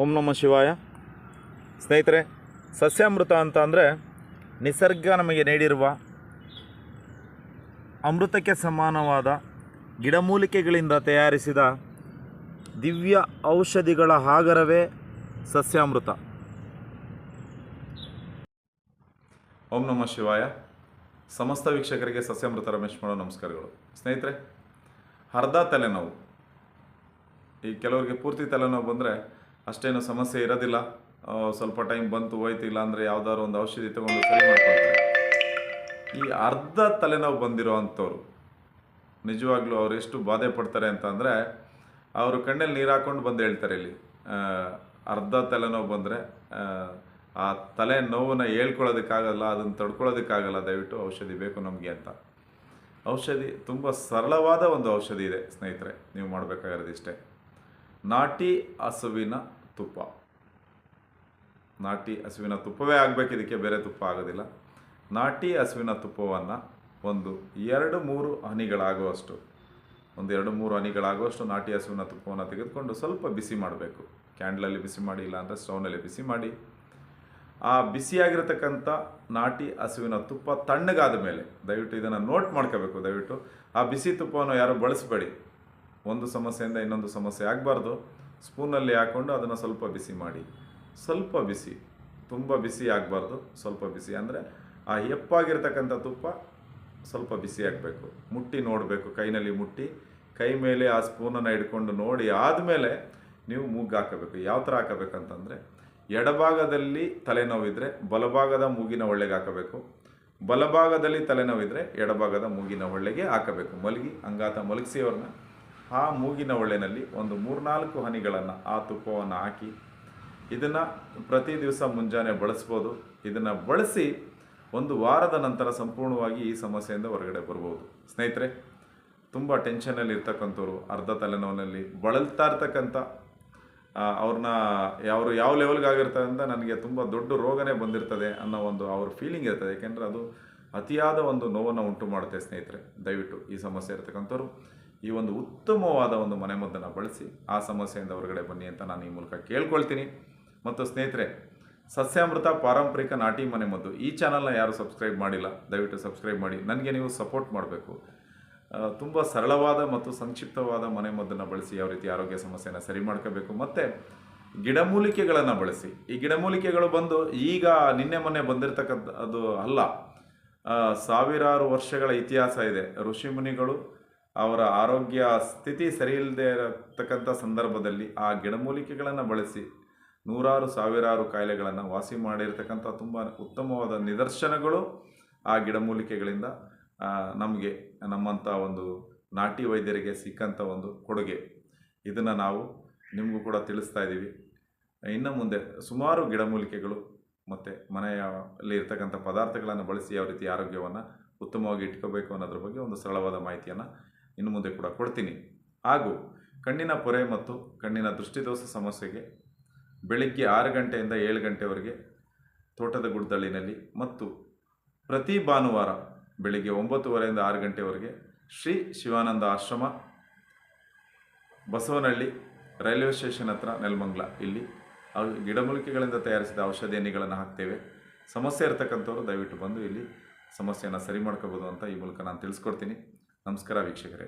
ಓಂ ನಮ ಶಿವಾಯ. ಸ್ನೇಹಿತರೆ, ಸಸ್ಯಾಮೃತ ಅಂತ ಅಂದರೆ ನಿಸರ್ಗ ನಮಗೆ ನೀಡಿರುವ ಅಮೃತಕ್ಕೆ ಸಮಾನವಾದ ಗಿಡಮೂಲಿಕೆಗಳಿಂದ ತಯಾರಿಸಿದ ದಿವ್ಯ ಔಷಧಿಗಳ ಆಗರವೇ ಸಸ್ಯಾಮೃತ. ಓಂ ನಮ ಶಿವಾಯ. ಸಮಸ್ತ ವೀಕ್ಷಕರಿಗೆ ಸಸ್ಯಾಮೃತ ರಮೇಶ್ ಮಾಡೋ ನಮಸ್ಕಾರಗಳು. ಸ್ನೇಹಿತರೆ ಅರ್ಧ ತಲೆನೋವು. ಈ ಕೆಲವರಿಗೆ ಪೂರ್ತಿ ತಲೆನೋವು ಬಂದರೆ ಅಷ್ಟೇನು ಸಮಸ್ಯೆ ಇರೋದಿಲ್ಲ. ಸ್ವಲ್ಪ ಟೈಮ್ ಬಂತು, ಹೋಯ್ತು ಇಲ್ಲ ಅಂದರೆ ಯಾವ್ದಾದ್ರು ಒಂದು ಔಷಧಿ ತಗೊಂಡು ಸರಿ ಮಾಡ್ಕೊಳ್ತಾರೆ. ಈ ಅರ್ಧ ತಲೆನೋವು ಬಂದಿರೋ ಅಂಥವ್ರು, ನಿಜವಾಗ್ಲೂ ಅವ್ರು ಎಷ್ಟು ಬಾಧೆ ಪಡ್ತಾರೆ ಅಂತ ಅಂದರೆ ಅವರು ಕಣ್ಣಲ್ಲಿ ನೀರು ಹಾಕ್ಕೊಂಡು ಬಂದು ಹೇಳ್ತಾರೆ ಇಲ್ಲಿ. ಅರ್ಧ ತಲೆನೋವು ಬಂದರೆ ಆ ತಲೆ ನೋವನ್ನು ಹೇಳ್ಕೊಳ್ಳೋದಕ್ಕಾಗಲ್ಲ, ಅದನ್ನು ತಡ್ಕೊಳ್ಳೋದಕ್ಕಾಗಲ್ಲ, ದಯವಿಟ್ಟು ಔಷಧಿ ಬೇಕು ನಮಗೆ ಅಂತ. ಔಷಧಿ ತುಂಬ ಸರಳವಾದ ಒಂದು ಔಷಧಿ ಇದೆ, ಸ್ನೇಹಿತರೆ, ನೀವು ಮಾಡಬೇಕಾಗಿರೋದು ಇಷ್ಟೇ. ನಾಟಿ ಹಸುವಿನ ತುಪ್ಪ. ನಾಟಿ ಹಸುವಿನ ತುಪ್ಪವೇ ಆಗಬೇಕು, ಇದಕ್ಕೆ ಬೇರೆ ತುಪ್ಪ ಆಗೋದಿಲ್ಲ. ನಾಟಿ ಹಸುವಿನ ತುಪ್ಪವನ್ನು ಒಂದು ಎರಡು ಮೂರು ಹನಿಗಳಾಗುವಷ್ಟು, ಒಂದು ಎರಡು ಮೂರು ಹನಿಗಳಾಗುವಷ್ಟು ನಾಟಿ ಹಸುವಿನ ತುಪ್ಪವನ್ನು ತೆಗೆದುಕೊಂಡು ಸ್ವಲ್ಪ ಬಿಸಿ ಮಾಡಬೇಕು. ಕ್ಯಾಂಡ್ಲಲ್ಲಿ ಬಿಸಿ ಮಾಡಿ ಇಲ್ಲ ಅಂದರೆ ಸ್ಟೌನಲ್ಲಿ ಬಿಸಿ ಮಾಡಿ. ಆ ಬಿಸಿಯಾಗಿರತಕ್ಕಂಥ ನಾಟಿ ಹಸುವಿನ ತುಪ್ಪ ತಣ್ಣಗಾದ ಮೇಲೆ, ದಯವಿಟ್ಟು ಇದನ್ನು ನೋಟ್ ಮಾಡ್ಕೋಬೇಕು, ದಯವಿಟ್ಟು. ಆ ಬಿಸಿ ತುಪ್ಪವನ್ನು ಯಾರು ಬಳಸಬೇಡಿ. ಒಂದು ಸಮಸ್ಯೆಯಿಂದ ಇನ್ನೊಂದು ಸಮಸ್ಯೆ ಆಗಬಾರ್ದು. ಸ್ಪೂನಲ್ಲಿ ಹಾಕ್ಕೊಂಡು ಅದನ್ನು ಸ್ವಲ್ಪ ಬಿಸಿ ಮಾಡಿ. ಸ್ವಲ್ಪ ಬಿಸಿ, ತುಂಬ ಬಿಸಿ ಆಗಬಾರ್ದು. ಸ್ವಲ್ಪ ಬಿಸಿ ಅಂದರೆ ಆ ಎಪ್ಪಾಗಿರ್ತಕ್ಕಂಥ ತುಪ್ಪ ಸ್ವಲ್ಪ ಬಿಸಿ ಆಗಬೇಕು. ಮುಟ್ಟಿ ನೋಡಬೇಕು, ಕೈನಲ್ಲಿ ಮುಟ್ಟಿ. ಕೈ ಮೇಲೆ ಆ ಸ್ಪೂನನ್ನು ಹಿಡ್ಕೊಂಡು ನೋಡಿ ಆದಮೇಲೆ ನೀವು ಮೂಗು ಹಾಕಬೇಕು. ಯಾವ ಥರ ಹಾಕಬೇಕಂತಂದರೆ ಎಡಭಾಗದಲ್ಲಿ ತಲೆನೋವಿದ್ರೆ ಬಲಭಾಗದ ಮೂಗಿನ ಒಳ್ಳೆಗೆ ಹಾಕಬೇಕು. ಬಲಭಾಗದಲ್ಲಿ ತಲೆನೋವಿದ್ರೆ ಎಡಭಾಗದ ಮೂಗಿನ ಒಳ್ಳೆಗೆ ಹಾಕಬೇಕು. ಮಲಗಿ, ಅಂಗಾತ ಮಲಗಿಸಿ ಅವ್ರನ್ನ. ಆ ಮೂಗಿನ ಒಳ್ಳೆಯಲ್ಲಿ ಒಂದು ಮೂರ್ನಾಲ್ಕು ಹನಿಗಳನ್ನು, ಆ ತುಪ್ಪವನ್ನು ಹಾಕಿ ಇದನ್ನು ಪ್ರತಿ ದಿವಸ ಮುಂಜಾನೆ ಬಳಸ್ಬೋದು. ಇದನ್ನು ಬಳಸಿ ಒಂದು ವಾರದ ನಂತರ ಸಂಪೂರ್ಣವಾಗಿ ಈ ಸಮಸ್ಯೆಯಿಂದ ಹೊರಗಡೆ ಬರ್ಬೋದು. ಸ್ನೇಹಿತರೆ, ತುಂಬ ಟೆನ್ಷನಲ್ಲಿ ಇರ್ತಕ್ಕಂಥವ್ರು, ಅರ್ಧ ತಲೆನೋವಿನಲ್ಲಿ ಬಳಲ್ತಾ ಇರ್ತಕ್ಕಂಥ ಅವ್ರನ್ನ ಅವರು ಯಾವ ಲೆವೆಲ್ಗಾಗಿರ್ತಾರೆ ಅಂತ ನನಗೆ ತುಂಬ ದೊಡ್ಡ ರೋಗನೇ ಬಂದಿರ್ತದೆ ಅನ್ನೋ ಒಂದು ಅವ್ರ ಫೀಲಿಂಗ್ ಇರ್ತದೆ. ಯಾಕೆಂದರೆ ಅದು ಅತಿಯಾದ ಒಂದು ನೋವನ್ನು ಉಂಟು ಮಾಡುತ್ತೆ ಸ್ನೇಹಿತರೆ. ದಯವಿಟ್ಟು ಈ ಸಮಸ್ಯೆ ಇರ್ತಕ್ಕಂಥವ್ರು. ಈ ಒಂದು ಉತ್ತಮವಾದ ಒಂದು ಮನೆಮದ್ದನ್ನು ಬಳಸಿ ಆ ಸಮಸ್ಯೆಯಿಂದ ಹೊರಗಡೆ ಬನ್ನಿ ಅಂತ ನಾನು ಈ ಮೂಲಕ ಕೇಳ್ಕೊಳ್ತೀನಿ. ಮತ್ತು ಸ್ನೇಹಿತರೆ, ಸಸ್ಯಾಮೃತ ಪಾರಂಪರಿಕ ನಾಟಿ ಮನೆಮದ್ದು ಈ ಚಾನಲ್ನ ಯಾರು ಸಬ್ಸ್ಕ್ರೈಬ್ ಮಾಡಿಲ್ಲ, ದಯವಿಟ್ಟು ಸಬ್ಸ್ಕ್ರೈಬ್ ಮಾಡಿ. ನನಗೆ ನೀವು ಸಪೋರ್ಟ್ ಮಾಡಬೇಕು. ತುಂಬ ಸರಳವಾದ ಮತ್ತು ಸಂಕ್ಷಿಪ್ತವಾದ ಮನೆಮದ್ದನ್ನು ಬಳಸಿ ಯಾವ ರೀತಿ ಆರೋಗ್ಯ ಸಮಸ್ಯೆನ ಸರಿ ಮಾಡ್ಕೋಬೇಕು. ಮತ್ತು ಗಿಡಮೂಲಿಕೆಗಳನ್ನು ಬಳಸಿ. ಈ ಗಿಡಮೂಲಿಕೆಗಳು ಬಂದು ಈಗ ನಿನ್ನೆ ಮೊನ್ನೆ ಬಂದಿರತಕ್ಕಂಥ ಅದು ಅಲ್ಲ ಸಾವಿರಾರು ವರ್ಷಗಳ ಇತಿಹಾಸ ಇದೆ. ಋಷಿಮುನಿಗಳು ಅವರ ಆರೋಗ್ಯ ಸ್ಥಿತಿ ಸರಿಯಿಲ್ಲದೆ ಇರತಕ್ಕಂಥ ಸಂದರ್ಭದಲ್ಲಿ ಆ ಗಿಡಮೂಲಿಕೆಗಳನ್ನು ಬಳಸಿ ನೂರಾರು ಸಾವಿರಾರು ಕಾಯಿಲೆಗಳನ್ನು ವಾಸಿ ಮಾಡಿರ್ತಕ್ಕಂಥ ತುಂಬ ಉತ್ತಮವಾದ ನಿದರ್ಶನಗಳು ಆ ಗಿಡಮೂಲಿಕೆಗಳಿಂದ ನಮಗೆ ನಮ್ಮಂಥ ಒಂದು ನಾಟಿ ವೈದ್ಯರಿಗೆ ಸಿಕ್ಕಂಥ ಒಂದು ಕೊಡುಗೆ. ಇದನ್ನು ನಾವು ನಿಮಗೂ ಕೂಡ ತಿಳಿಸ್ತಾ ಇದ್ದೀವಿ. ಇನ್ನು ಮುಂದೆ ಸುಮಾರು ಗಿಡಮೂಲಿಕೆಗಳು ಮತ್ತು ಮನೆಯಲ್ಲಿ ಇರ್ತಕ್ಕಂಥ ಪದಾರ್ಥಗಳನ್ನು ಬಳಸಿ ಯಾವ ರೀತಿ ಆರೋಗ್ಯವನ್ನು ಉತ್ತಮವಾಗಿ ಇಟ್ಕೋಬೇಕು ಅನ್ನೋದ್ರ ಬಗ್ಗೆ ಒಂದು ಸರಳವಾದ ಮಾಹಿತಿಯನ್ನು ಇನ್ನು ಮುಂದೆ ಕೂಡ ಕೊಡ್ತೀನಿ. ಹಾಗೂ ಕಣ್ಣಿನ ಪೊರೆ ಮತ್ತು ಕಣ್ಣಿನ ದೃಷ್ಟಿದೋಷ ಸಮಸ್ಯೆಗೆ ಬೆಳಿಗ್ಗೆ ಆರು ಗಂಟೆಯಿಂದ ಏಳು ಗಂಟೆವರೆಗೆ ತೋಟದ ಗುಡ್ದಳ್ಳಿನಲ್ಲಿ ಮತ್ತು ಪ್ರತಿ ಭಾನುವಾರ ಬೆಳಿಗ್ಗೆ ಒಂಬತ್ತುವರೆಯಿಂದ ಆರು ಗಂಟೆವರೆಗೆ ಶ್ರೀ ಶಿವಾನಂದ ಆಶ್ರಮ, ಬಸವನಹಳ್ಳಿ ರೈಲ್ವೆ ಸ್ಟೇಷನ್ ಹತ್ರ ನೆಲಮಂಗ್ಲ. ಇಲ್ಲಿ ಗಿಡಮೂಲಿಕೆಗಳಿಂದ ತಯಾರಿಸಿದ ಔಷಧಿ ಎಣ್ಣೆಗಳನ್ನು ಹಾಕ್ತೇವೆ. ಸಮಸ್ಯೆ ಇರತಕ್ಕಂಥವ್ರು ದಯವಿಟ್ಟು ಬಂದು ಇಲ್ಲಿ ಸಮಸ್ಯೆಯನ್ನು ಸರಿ ಮಾಡ್ಕೋಬೋದು ಅಂತ ಈ ಮೂಲಕ ನಾನು ತಿಳಿಸ್ಕೊಡ್ತೀನಿ. ನಮಸ್ಕಾರ ವೀಕ್ಷಕರೇ.